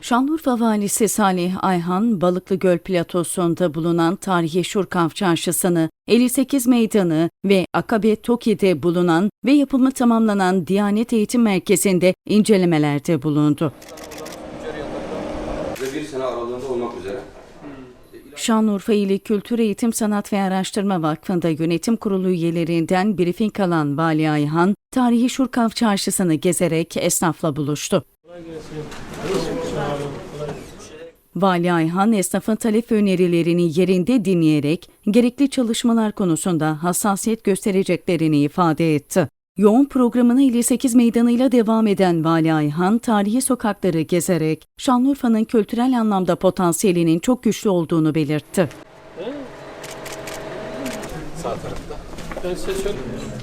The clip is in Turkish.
Şanlıurfa Valisi Salih Ayhan, Balıklı Göl platosunda bulunan tarihi Şurkav Çarşısı'nı, 58 Meydanı ve Akabe Toki'de bulunan ve yapımı tamamlanan Diyanet Eğitim Merkezi'nde incelemelerde bulundu. ve bir sene aralığında olmak üzere Şanlıurfa İli Kültür Eğitim Sanat ve Araştırma Vakfı'nda yönetim kurulu üyelerinden briefing alan Vali Ayhan, tarihi Şurkav Çarşısı'nı gezerek esnafla buluştu. Vali Ayhan, esnafın talep ve önerilerini yerinde dinleyerek gerekli çalışmalar konusunda hassasiyet göstereceklerini ifade etti. Yoğun programına 58 meydanıyla devam eden Vali Ayhan, tarihi sokakları gezerek Şanlıurfa'nın kültürel anlamda potansiyelinin çok güçlü olduğunu belirtti. Ben size söyleyeyim.